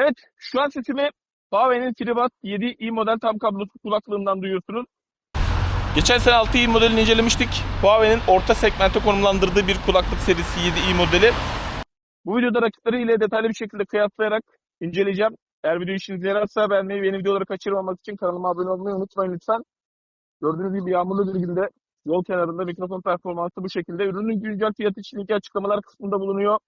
Evet, şu an sesimi Huawei'nin FreeBuds 7i model tam kablosuz kulaklığından duyuyorsunuz. Geçen sene 6i modelini incelemiştik. Huawei'nin orta segmente konumlandırdığı bir kulaklık serisi 7i modeli. Bu videoda rakipleri ile detaylı bir şekilde kıyaslayarak inceleyeceğim. Eğer video işinize yararsa beğenmeyi ve yeni videoları kaçırmamak için kanalıma abone olmayı unutmayın lütfen. Gördüğünüz gibi yağmurlu bir günde yol kenarında mikrofon performansı bu şekilde. Ürünün güncel fiyatı için linki açıklamalar kısmında bulunuyor.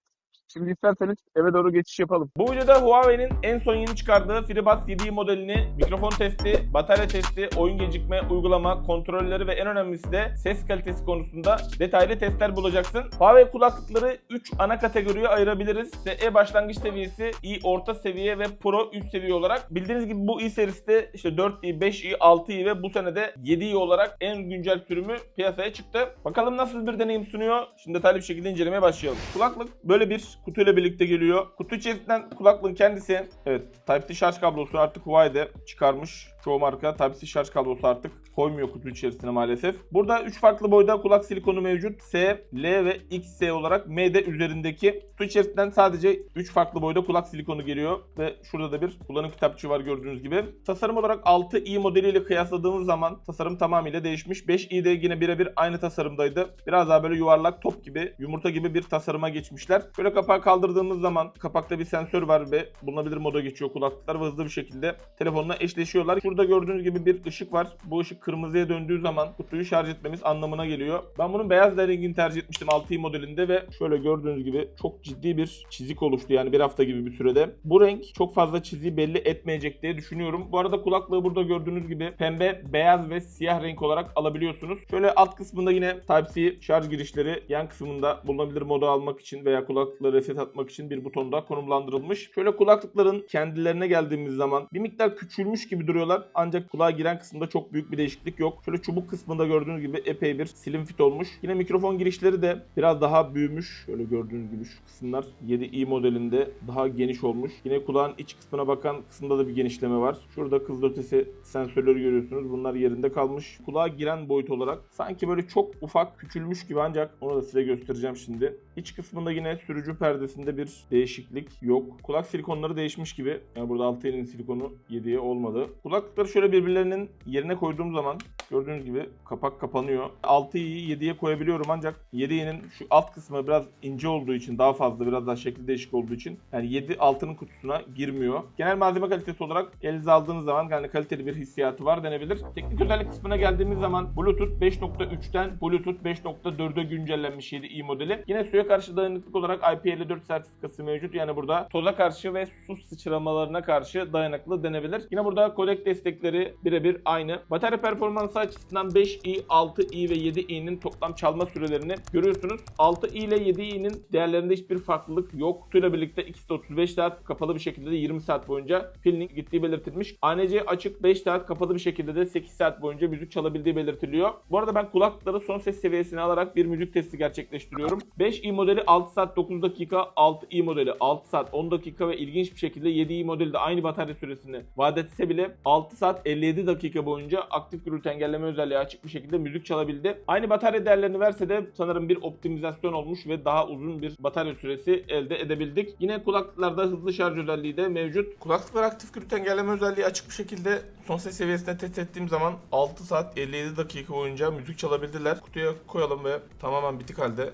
Şimdi isterseniz eve doğru geçiş yapalım. Bu videoda Huawei'nin en son yeni çıkardığı FreeBuds 7 modelini, mikrofon testi, batarya testi, oyun gecikme, uygulama, kontrolleri ve en önemlisi de ses kalitesi konusunda detaylı testler bulacaksın. Huawei kulaklıkları 3 ana kategoriye ayırabiliriz. SE başlangıç seviyesi, i orta seviye ve Pro üst seviye olarak. Bildiğiniz gibi bu i serisi işte 4i, 5i, 6i ve bu sene de 7i olarak en güncel sürümü piyasaya çıktı. Bakalım nasıl bir deneyim sunuyor. Şimdi detaylı bir şekilde incelemeye başlayalım. Kulaklık böyle bir kutuyla birlikte geliyor. Kutu içerisinden kulaklığın kendisi evet Type-C şarj kablosu artık Huawei'de çıkarmış. Çoğu marka Type-C şarj kablosu artık koymuyor kutu içerisine maalesef. Burada 3 farklı boyda kulak silikonu mevcut. S, L ve XS olarak MD üzerindeki kutu içerisinden sadece 3 farklı boyda kulak silikonu geliyor ve şurada da bir kullanım kitapçığı var gördüğünüz gibi. Tasarım olarak 6i modeliyle kıyasladığımız zaman tasarım tamamıyla değişmiş. 5i de yine birebir aynı tasarımdaydı. Biraz daha böyle yuvarlak top gibi, yumurta gibi bir tasarıma geçmişler. Böyle kapağı kaldırdığımız zaman kapakta bir sensör var ve bulunabilir moda geçiyor kulaklıklar ve hızlı bir şekilde telefonla eşleşiyorlar. Şurada gördüğünüz gibi bir ışık var. Bu ışık kırmızıya döndüğü zaman kutuyu şarj etmemiz anlamına geliyor. Ben bunun beyaz rengini tercih etmiştim 6i modelinde ve şöyle gördüğünüz gibi çok ciddi bir çizik oluştu yani bir hafta gibi bir sürede. Bu renk çok fazla çiziği belli etmeyecek diye düşünüyorum. Bu arada kulaklığı burada gördüğünüz gibi pembe, beyaz ve siyah renk olarak alabiliyorsunuz. Şöyle alt kısmında yine Type-C şarj girişleri yan kısmında bulunabilir moda almak için veya kulaklıkları reset atmak için bir butonda konumlandırılmış. Şöyle kulaklıkların kendilerine geldiğimiz zaman bir miktar küçülmüş gibi duruyorlar. Ancak kulağa giren kısımda çok büyük bir değişiklik yok. Şöyle çubuk kısmında gördüğünüz gibi epey bir slim fit olmuş. Yine mikrofon girişleri de biraz daha büyümüş. Şöyle gördüğünüz gibi şu kısımlar 7i modelinde daha geniş olmuş. Yine kulağın iç kısmına bakan kısımda da bir genişleme var. Şurada kızılötesi sensörleri görüyorsunuz. Bunlar yerinde kalmış. Kulağa giren boyut olarak sanki böyle çok ufak küçülmüş gibi ancak onu da size göstereceğim şimdi. İç kısmında yine sürücü perdesinde bir değişiklik yok. Kulak silikonları değişmiş gibi. Yani burada 6'nin silikonu 7'ye olmadı. Kulaklıkları şöyle birbirlerinin yerine koyduğum zaman gördüğünüz gibi kapak kapanıyor. 6'yı 7'ye koyabiliyorum ancak 7'nin şu alt kısmı biraz ince olduğu için daha fazla biraz daha şekli değişik olduğu için yani 7 altının kutusuna girmiyor. Genel malzeme kalitesi olarak elinize aldığınız zaman yani kaliteli bir hissiyatı var denebilir. Teknik özellik kısmına geldiğimiz zaman Bluetooth 5.3'ten Bluetooth 5.4'e güncellenmiş 7i modeli. Yine suya karşı dayanıklık olarak IP54 sertifikası mevcut. Yani burada toza karşı ve su sıçramalarına karşı dayanıklı denebilir. Yine burada kodek destekleri birebir aynı. Batarya performansı açısından 5i, 6i ve 7i'nin toplam çalma sürelerini görüyorsunuz. 6i ile 7i'nin değerlerinde hiçbir farklılık yok. Kutuyla birlikte ikisi de 35 saat kapalı bir şekilde de 20 saat boyunca pilinin gittiği belirtilmiş. ANC açık 5 saat kapalı bir şekilde de 8 saat boyunca müzik çalabildiği belirtiliyor. Bu arada ben kulaklıkları son ses seviyesine alarak bir müzik testi gerçekleştiriyorum. 5i modeli 6 saat 9 dakika, 6i modeli 6 saat 10 dakika ve ilginç bir şekilde 7i modeli de aynı batarya süresini vaat etse bile 6 saat 57 dakika boyunca aktif gürültü engelleme özelliği açık bir şekilde müzik çalabildi. Aynı batarya değerlerini verse de sanırım bir optimizasyon olmuş ve daha uzun bir batarya süresi elde edebildik. Yine kulaklıklarda hızlı şarj özelliği de mevcut. Kulaklıklar aktif gürültü engelleme özelliği açık bir şekilde son ses seviyesine test ettiğim zaman 6 saat 57 dakika boyunca müzik çalabildiler. Kutuya koyalım ve tamamen bitik halde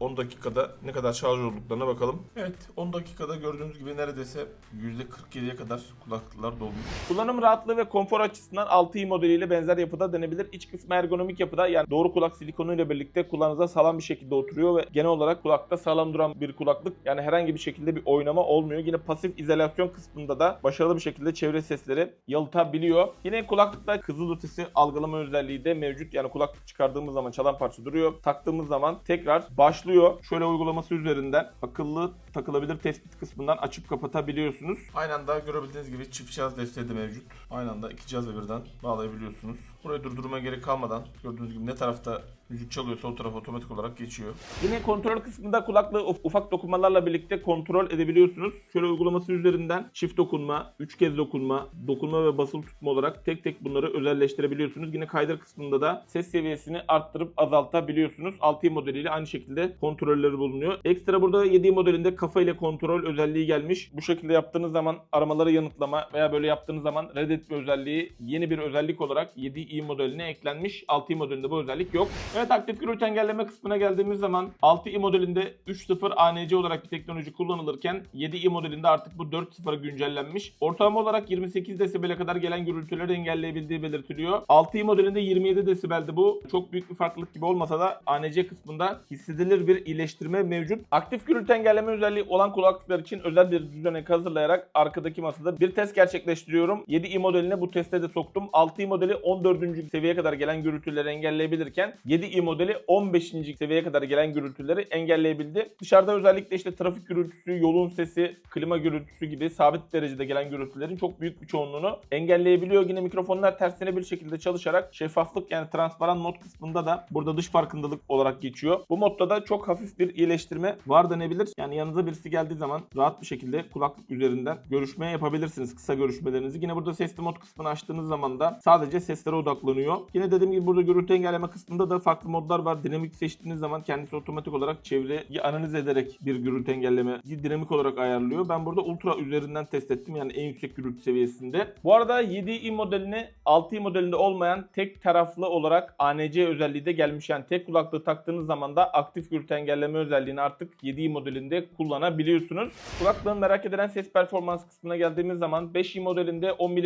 10 dakikada ne kadar şarj olduklarına bakalım. Evet 10 dakikada gördüğünüz gibi neredeyse %47'ye kadar kulaklıklar dolmuş. Kullanım rahatlığı ve konfor açısından 6i modeliyle benzer yapıda denebilir. İç kısmı ergonomik yapıda yani doğru kulak silikonu ile birlikte kulağınıza sağlam bir şekilde oturuyor ve genel olarak kulakta sağlam duran bir kulaklık. Yani herhangi bir şekilde bir oynama olmuyor. Yine pasif izolasyon kısmında da başarılı bir şekilde çevre sesleri yalıtabiliyor. Yine kulaklıkta kızılötesi algılama özelliği de mevcut. Yani kulaklık çıkardığımız zaman çalan parça duruyor. Taktığımız zaman tekrar başlıyor. Şöyle uygulaması üzerinden akıllı takılabilir tespit kısmından açıp kapatabiliyorsunuz. Aynı anda görebildiğiniz gibi çift cihaz desteği de mevcut. Aynı anda iki cihazı birden bağlayabiliyorsunuz. Burayı durdurmaya gerek kalmadan gördüğünüz gibi ne tarafta müzik çalıyorsa o taraf otomatik olarak geçiyor. Yine kontrol kısmında kulaklığı uf- ufak dokunmalarla birlikte kontrol edebiliyorsunuz. Şöyle uygulaması üzerinden çift dokunma, üç kez dokunma, dokunma ve basılı tutma olarak tek tek bunları özelleştirebiliyorsunuz. Yine kaydır kısmında da ses seviyesini arttırıp azaltabiliyorsunuz. 6 modeliyle aynı şekilde kontrolleri bulunuyor. Ekstra burada 7 modelinde kafa ile kontrol özelliği gelmiş. Bu şekilde yaptığınız zaman aramaları yanıtlama veya böyle yaptığınız zaman reddetme özelliği yeni bir özellik olarak 7i modeline eklenmiş. 6i modelinde bu özellik yok. Evet aktif gürültü engelleme kısmına geldiğimiz zaman 6i modelinde 3.0 ANC olarak bir teknoloji kullanılırken 7i modelinde artık bu 4.0'a güncellenmiş. Ortalama olarak 28 desibele kadar gelen gürültüleri engelleyebildiği belirtiliyor. 6i modelinde 27 desibeldi bu. Çok büyük bir farklılık gibi olmasa da ANC kısmında hissedilir bir iyileştirme mevcut. Aktif gürültü engelleme özelliği olan kulaklıklar için özel bir düzenek hazırlayarak arkadaki masada bir test gerçekleştiriyorum. 7i modeline bu teste de soktum. 6i modeli 14. seviyeye kadar gelen gürültüleri engelleyebilirken 7i modeli 15. seviyeye kadar gelen gürültüleri engelleyebildi. Dışarıda özellikle işte trafik gürültüsü, yolun sesi, klima gürültüsü gibi sabit derecede gelen gürültülerin çok büyük bir çoğunluğunu engelleyebiliyor. Yine mikrofonlar tersine bir şekilde çalışarak şeffaflık yani transparan mod kısmında da burada dış farkındalık olarak geçiyor. Bu modda da çok hafif bir iyileştirme var denebilir. Yani yanınıza birisi geldiği zaman rahat bir şekilde kulaklık üzerinden görüşme yapabilirsiniz. Kısa görüşmelerinizi. Yine burada sesli mod kısmını açtığınız zaman da sadece seslere odaklanıyor. Yine dediğim gibi burada gürültü engelleme kısmında da farklı modlar var. Dinamik seçtiğiniz zaman kendisi otomatik olarak çevreyi analiz ederek bir gürültü engelleme dinamik olarak ayarlıyor. Ben burada ultra üzerinden test ettim. Yani en yüksek gürültü seviyesinde. Bu arada 7i modelini 6i modelinde olmayan tek taraflı olarak ANC özelliği de gelmiş. Yani tek kulaklığı taktığınız zaman da aktif gürültü engelleme özelliğini artık 7i modelinde kullanabiliyorsunuz. Kulaklığın merak edilen ses performans kısmına geldiğimiz zaman 5i modelinde 10 mm,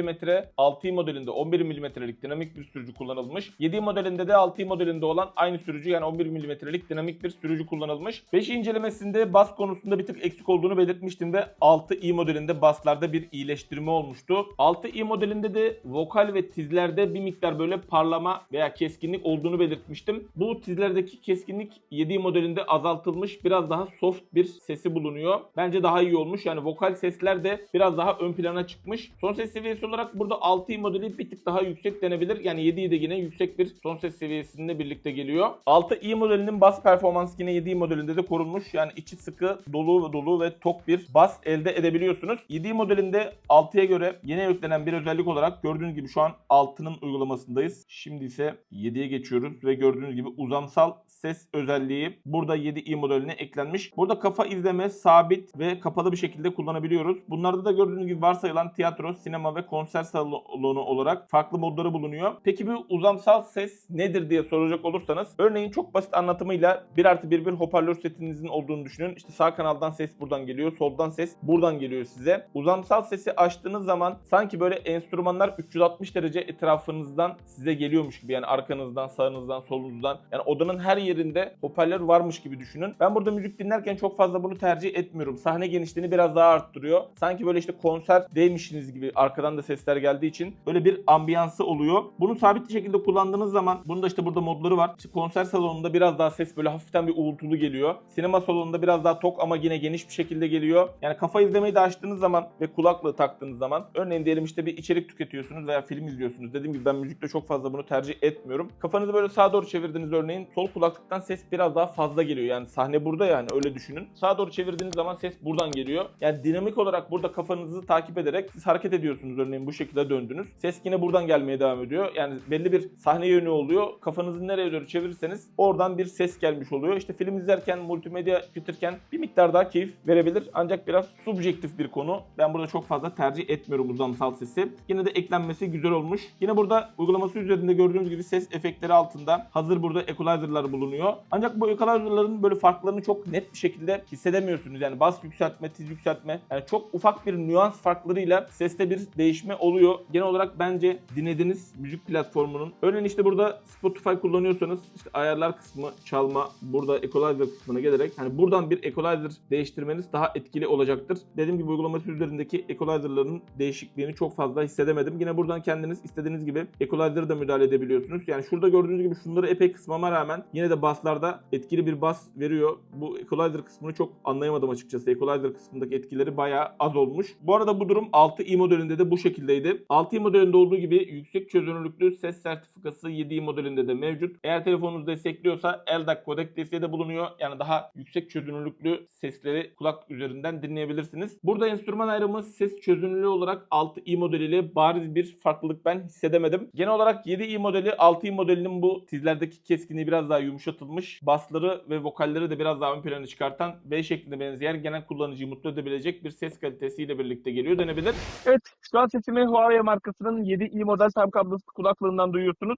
6i modelinde 11 mm'lik dinamik bir sürücü kullanılmış. 7i modelinde de 6i modelinde olan aynı sürücü yani 11 mm'lik dinamik bir sürücü kullanılmış. 5 incelemesinde bas konusunda bir tık eksik olduğunu belirtmiştim ve 6i modelinde baslarda bir iyileştirme olmuştu. 6i modelinde de vokal ve tizlerde bir miktar böyle parlama veya keskinlik olduğunu belirtmiştim. Bu tizlerdeki keskinlik 7i modelinde azaltılmış. Biraz daha soft bir sesi bulunuyor. Bence daha iyi olmuş. Yani vokal sesler de biraz daha ön plana çıkmış. Son ses seviyesi olarak burada 6i modeli bir tık daha yüksek denebilir. Yani 7i de yine yüksek bir son ses seviyesinde birlikte geliyor. 6i modelinin bas performansı yine 7i modelinde de korunmuş. Yani içi sıkı, dolu ve dolu ve tok bir bas elde edebiliyorsunuz. 7i modelinde 6'ya göre yeni eklenen bir özellik olarak gördüğünüz gibi şu an 6'nın uygulamasındayız. Şimdi ise 7'ye geçiyoruz ve gördüğünüz gibi uzamsal ses özelliği burada 7i modeline eklenmiş. Burada kafa izleme sabit ve kapalı bir şekilde kullanabiliyoruz. Bunlarda da gördüğünüz gibi varsayılan tiyatro, sinema ve konser salonu olarak farklı modları bulunuyor. Peki bu uzamsal ses nedir diye soracak olursanız örneğin çok basit anlatımıyla 1 artı 1 bir hoparlör setinizin olduğunu düşünün. İşte sağ kanaldan ses buradan geliyor, soldan ses buradan geliyor size. Uzamsal sesi açtığınız zaman sanki böyle enstrümanlar 360 derece etrafınızdan size geliyormuş gibi. Yani arkanızdan, sağınızdan, solunuzdan. Yani odanın her yerinde hoparlör varmış gibi düşünün. Ben burada müzik dinlerken çok fazla bunu tercih etmiyorum. Sahne genişliğini biraz daha arttırıyor. Sanki böyle işte konser değmişsiniz gibi arkadan da sesler geldiği için böyle bir ambiyansı oluyor. Bunu sabit bir şekilde kullandığınız zaman bunun da işte burada modları var. Konser salonunda biraz daha ses böyle hafiften bir uğultulu geliyor. Sinema salonunda biraz daha tok ama yine geniş bir şekilde geliyor. Yani kafa izlemeyi de açtığınız zaman ve kulaklığı taktığınız zaman örneğin diyelim işte bir içerik tüketiyorsunuz veya film izliyorsunuz. Dediğim gibi ben müzikte çok fazla bunu tercih etmiyorum. Kafanızı böyle sağa doğru çevirdiniz örneğin sol kulaklıktan ses biraz daha fazla geliyor. Yani sahne burada yani öyle düşünün. Sağa doğru çevirdiğiniz zaman ses buradan geliyor. Yani dinamik olarak burada kafanızı takip ederek siz hareket ediyorsunuz örneğin bu şekilde döndünüz. Ses yine buradan gelmeye devam ediyor. Yani belli bir sahne yönü oluyor. Kafanızı nereye doğru çevirirseniz oradan bir ses gelmiş oluyor. İşte film izlerken, multimedya tüketirken bir miktar daha keyif verebilir. Ancak biraz subjektif bir konu. Ben burada çok fazla tercih etmiyorum uzamsal sesi. Yine de eklenmesi güzel olmuş. Yine burada uygulaması üzerinde gördüğünüz gibi ses efektleri altında hazır burada equalizer'lar bulunuyor. Ancak bu equalizer'ların böyle farklarını çok net bir şekilde hissedemiyorsunuz. Yani bas yükseltme, tiz yükseltme. Yani çok ufak bir nüans farklarıyla seste bir değişme oluyor. Genel olarak bence dinlediğiniz müzik platformunun. Örneğin işte burada Spotify kullanıyorsanız işte ayarlar kısmı çalma burada equalizer kısmına gelerek hani buradan bir equalizer değiştirmeniz daha etkili olacaktır. Dediğim gibi uygulaması üzerindeki equalizer'ların değişikliğini çok fazla hissedemedim. Yine buradan kendiniz istediğiniz gibi equalizer'a da müdahale edebiliyorsunuz. Yani şurada gördüğünüz gibi şunları epey kısmama rağmen yine de baslarda etkili bir bas veriyor. Bu equalizer kısmını çok anlayamadım açıkçası. Equalizer kısmındaki etkileri bayağı az olmuş. Bu arada bu durum 6i modelinde de bu şekildeydi. 6i modelinde olduğu gibi yüksek çözünürlük çözünürlüklü ses sertifikası 7i modelinde de mevcut. Eğer telefonunuz destekliyorsa LDAC kodek desteği de bulunuyor. Yani daha yüksek çözünürlüklü sesleri kulak üzerinden dinleyebilirsiniz. Burada enstrüman ayrımı ses çözünürlüğü olarak 6i modeliyle bariz bir farklılık ben hissedemedim. Genel olarak 7i modeli 6i modelinin bu tizlerdeki keskinliği biraz daha yumuşatılmış. Basları ve vokalleri de biraz daha ön plana çıkartan B şeklinde benzeyen genel kullanıcıyı mutlu edebilecek bir ses kalitesiyle birlikte geliyor denebilir. Evet şu an sesimi Huawei markasının 7i model tam kablosu kulaklığından duyuyorsunuz.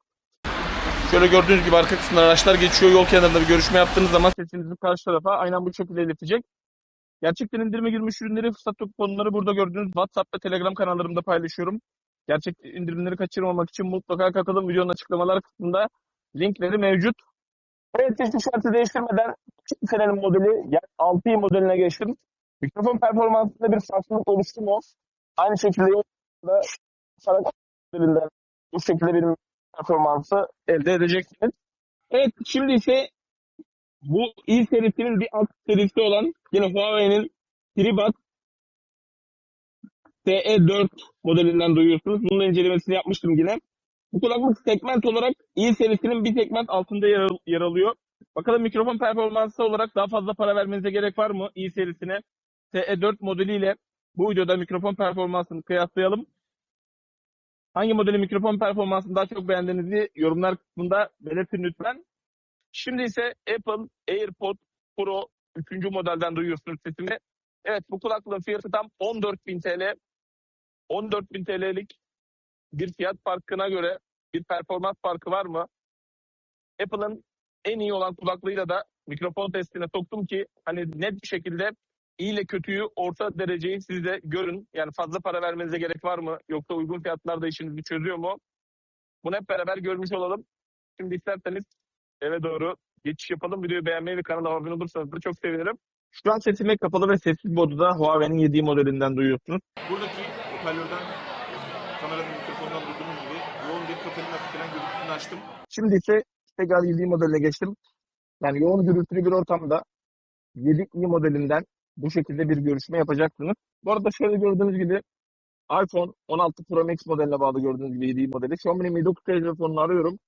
Şöyle gördüğünüz gibi arka kısımdan araçlar geçiyor. Yol kenarında bir görüşme yaptığınız zaman sesinizi karşı tarafa aynen bu şekilde iletecek. Gerçekten indirime girmiş ürünleri, fırsat kuponları burada gördüğünüz WhatsApp ve Telegram kanallarımda paylaşıyorum. Gerçek indirimleri kaçırmamak için mutlaka katılın. Videonun açıklamalar kısmında linkleri mevcut. Evet, hiçbir şartı değiştirmeden senenin modeli, yani 6i modeline geçtim. Mikrofon performansında bir farklılık oluştu mu? Aynı şekilde da Sarak modelinden bu şekilde bir performansı elde edeceksiniz. Evet, şimdi ise bu i serisinin bir alt serisi olan yine Huawei'nin FreeBuds TE4 modelinden duyuyorsunuz. Bunun incelemesini yapmıştım yine. Bu kulaklık segment olarak i serisinin bir segment altında yer, yer alıyor. Bakalım mikrofon performansı olarak daha fazla para vermenize gerek var mı i serisine? TE4 modeliyle bu videoda mikrofon performansını kıyaslayalım. Hangi modeli mikrofon performansını daha çok beğendiğinizi yorumlar kısmında belirtin lütfen. Şimdi ise Apple AirPod Pro 3. modelden duyuyorsunuz sesimi. Evet bu kulaklığın fiyatı tam 14.000 TL. 14.000 TL'lik bir fiyat farkına göre bir performans farkı var mı? Apple'ın en iyi olan kulaklığıyla da mikrofon testine soktum ki hani net bir şekilde iyi ile kötüyü orta dereceyi siz de görün. Yani fazla para vermenize gerek var mı? Yoksa uygun fiyatlarda işinizi çözüyor mu? Bunu hep beraber görmüş olalım. Şimdi isterseniz eve doğru geçiş yapalım. Videoyu beğenmeyi ve kanala abone olursanız da çok sevinirim. Şu an sesimi kapalı ve sessiz modu Huawei'nin 7 modelinden duyuyorsunuz. Buradaki hoparlörden kameranın mikrofonundan duyduğunuz gibi yoğun bir kafenin hafiflenen gürültüsünü açtım. Şimdi ise tekrar 7 modeline geçtim. Yani yoğun gürültülü bir ortamda 7i modelinden bu şekilde bir görüşme yapacaksınız. Bu arada şöyle gördüğünüz gibi iPhone 16 Pro Max modeline bağlı gördüğünüz gibi 7 modeli. Xiaomi Mi 9 telefonunu arıyorum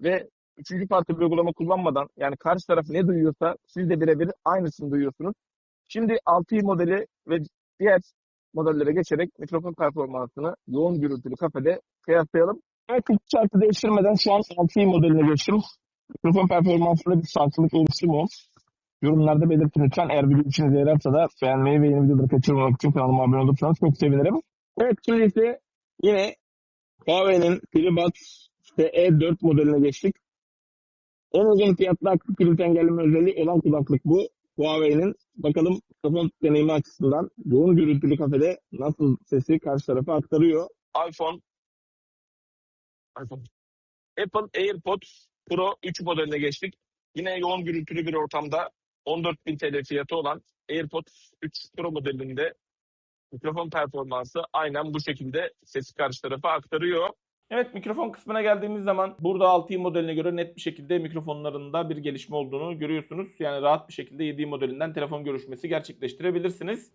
ve üçüncü parti bir uygulama kullanmadan yani karşı taraf ne duyuyorsa siz de birebir aynısını duyuyorsunuz. Şimdi 6i modeli ve diğer modellere geçerek mikrofon performansını yoğun gürültülü kafede kıyaslayalım. Evet hiç şartı değiştirmeden şu an 6i modeline geçtim. Mikrofon performansında bir farklılık oluştu mu? Yorumlarda belirtin lütfen. Eğer video için yararsa da beğenmeyi ve yeni videoları kaçırmamak için kanalıma abone olursanız çok sevinirim. Evet şimdi ise yine Huawei'nin FreeBuds TE4 modeline geçtik. En uygun fiyatlı aktif gürültü engelleme özelliği olan kulaklık bu. Huawei'nin bakalım mikrofon deneyimi açısından yoğun gürültülü kafede nasıl sesi karşı tarafa aktarıyor. iPhone iPhone. Apple AirPods Pro 3 modeline geçtik. Yine yoğun gürültülü bir ortamda 14.000 TL fiyatı olan AirPods 3 Pro modelinde mikrofon performansı aynen bu şekilde sesi karşı tarafa aktarıyor. Evet mikrofon kısmına geldiğimiz zaman burada 6i modeline göre net bir şekilde mikrofonlarında bir gelişme olduğunu görüyorsunuz. Yani rahat bir şekilde 7i modelinden telefon görüşmesi gerçekleştirebilirsiniz.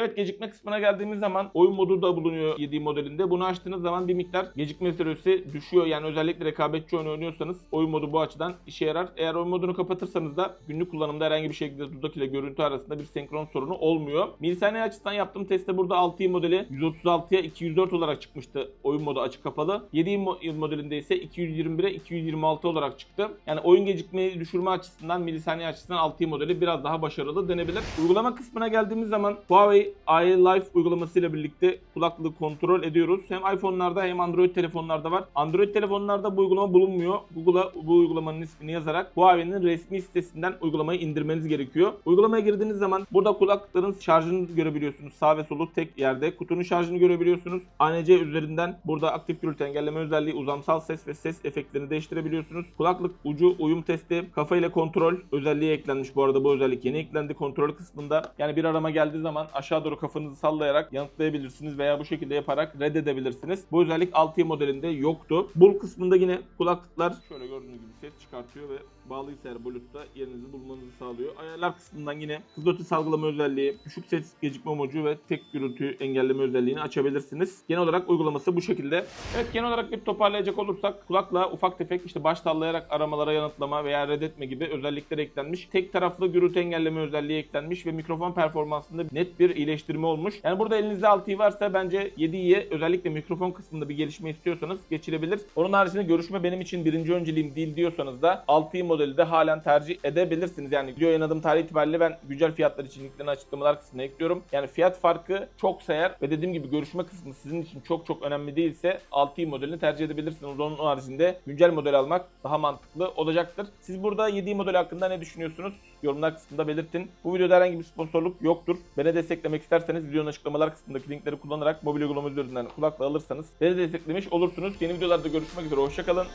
Evet gecikme kısmına geldiğimiz zaman oyun modu da bulunuyor 7 modelinde. Bunu açtığınız zaman bir miktar gecikme süresi düşüyor. Yani özellikle rekabetçi oyun oynuyorsanız oyun modu bu açıdan işe yarar. Eğer oyun modunu kapatırsanız da günlük kullanımda herhangi bir şekilde dudak ile görüntü arasında bir senkron sorunu olmuyor. Milisaniye açısından yaptığım testte burada 6i modeli 136'ya 204 olarak çıkmıştı oyun modu açık kapalı. 7 mo- modelinde ise 221'e 226 olarak çıktı. Yani oyun gecikmeyi düşürme açısından milisaniye açısından 6i modeli biraz daha başarılı denebilir. Uygulama kısmına geldiğimiz zaman Huawei iLife uygulamasıyla birlikte kulaklığı kontrol ediyoruz. Hem iPhone'larda hem Android telefonlarda var. Android telefonlarda bu uygulama bulunmuyor. Google'a bu uygulamanın ismini yazarak Huawei'nin resmi sitesinden uygulamayı indirmeniz gerekiyor. Uygulamaya girdiğiniz zaman burada kulaklıkların şarjını görebiliyorsunuz. Sağ ve solu tek yerde. Kutunun şarjını görebiliyorsunuz. ANC üzerinden burada aktif gürültü engelleme özelliği, uzamsal ses ve ses efektlerini değiştirebiliyorsunuz. Kulaklık ucu uyum testi, kafa ile kontrol özelliği eklenmiş. Bu arada bu özellik yeni eklendi kontrol kısmında. Yani bir arama geldiği zaman aşağı aşağı doğru kafanızı sallayarak yanıtlayabilirsiniz veya bu şekilde yaparak reddedebilirsiniz. Bu özellik 6i modelinde yoktu. Bul kısmında yine kulaklıklar şöyle gördüğünüz gibi ses çıkartıyor ve bağlıysa eğer Bluetooth'ta yerinizi bulmanızı sağlıyor. Ayarlar kısmından yine hızlı ötesi salgılama özelliği, düşük ses gecikme modu ve tek gürültü engelleme özelliğini açabilirsiniz. Genel olarak uygulaması bu şekilde. Evet genel olarak bir toparlayacak olursak kulakla ufak tefek işte baş sallayarak aramalara yanıtlama veya reddetme gibi özellikler eklenmiş. Tek taraflı gürültü engelleme özelliği eklenmiş ve mikrofon performansında net bir iyileştirme olmuş. Yani burada elinizde 6i varsa bence 7i'ye özellikle mikrofon kısmında bir gelişme istiyorsanız geçirebilir. Onun haricinde görüşme benim için birinci önceliğim değil diyorsanız da 6i modeli de halen tercih edebilirsiniz. Yani video yayınladığım tarih itibariyle ben güncel fiyatlar için linklerini açıklamalar kısmına ekliyorum. Yani fiyat farkı çoksa eğer ve dediğim gibi görüşme kısmı sizin için çok çok önemli değilse 6i modelini tercih edebilirsiniz. Onun haricinde güncel model almak daha mantıklı olacaktır. Siz burada 7i modeli hakkında ne düşünüyorsunuz? Yorumlar kısmında belirtin. Bu videoda herhangi bir sponsorluk yoktur. Beni desteklemek isterseniz videonun açıklamalar kısmındaki linkleri kullanarak mobil uygulama üzerinden kulakla alırsanız beni desteklemiş olursunuz. Yeni videolarda görüşmek üzere. Hoşçakalın.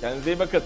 Kendinize iyi bakın.